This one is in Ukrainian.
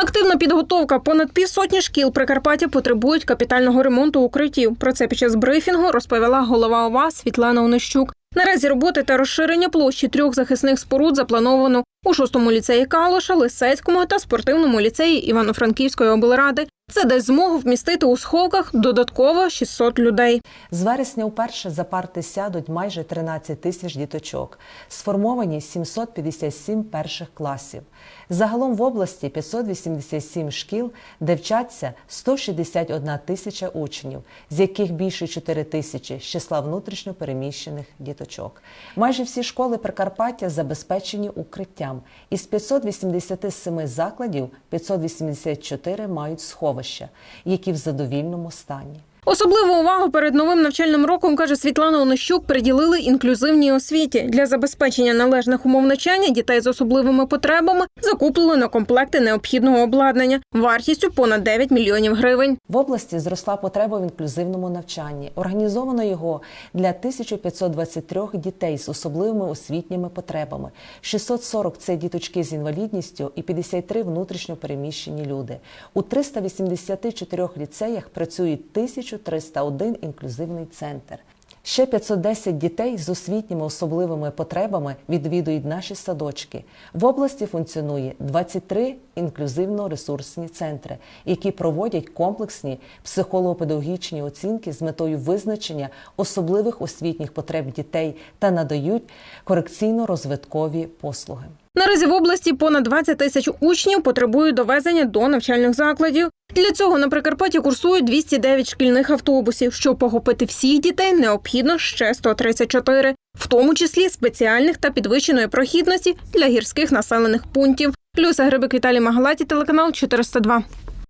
Активна підготовка понад півсотні шкіл Прикарпаття потребують капітального ремонту укриттів. Про це під час брифінгу розповіла голова ОВА Світлана Онищук. Наразі роботи та розширення площі трьох захисних споруд заплановано у шостому ліцеї Калоша, Лисецькому та спортивному ліцеї Івано-Франківської облради. Це дасть змогу вмістити у сховках додатково 600 людей. З вересня вперше за парти сядуть майже 13 тисяч діточок. Сформовані 757 перших класів. Загалом в області 587 шкіл, де вчаться 161 тисяча учнів, з яких більше 4 тисячі з числа внутрішньо переміщених діточок. Майже всі школи Прикарпаття забезпечені укриттям. Із 587 закладів 584 мають сховища, які в задовільному стані. Особливу увагу перед новим навчальним роком, каже Світлана Онищук, приділили інклюзивній освіті. Для забезпечення належних умов навчання дітей з особливими потребами закуплено комплекти необхідного обладнання вартістю понад 9 мільйонів гривень. В області зросла потреба в інклюзивному навчанні. Організовано його для 1523 дітей з особливими освітніми потребами. 640 – це діточки з інвалідністю і 53 – внутрішньо переміщені люди. У 384 ліцеях працюють 1301 інклюзивний центр. Ще 510 дітей з освітніми особливими потребами відвідують наші садочки. В області функціонує 23 інклюзивно-ресурсні центри, які проводять комплексні психолого-педагогічні оцінки з метою визначення особливих освітніх потреб дітей та надають корекційно-розвиткові послуги. Наразі в області понад 20 тисяч учнів потребують довезення до навчальних закладів. Для цього на Прикарпатті курсують 209 шкільних автобусів. Щоб похопити всіх дітей, необхідно ще 134, в тому числі спеціальних та підвищеної прохідності для гірських населених пунктів. Люся Грибик Віталій Магалаті, телеканал 402.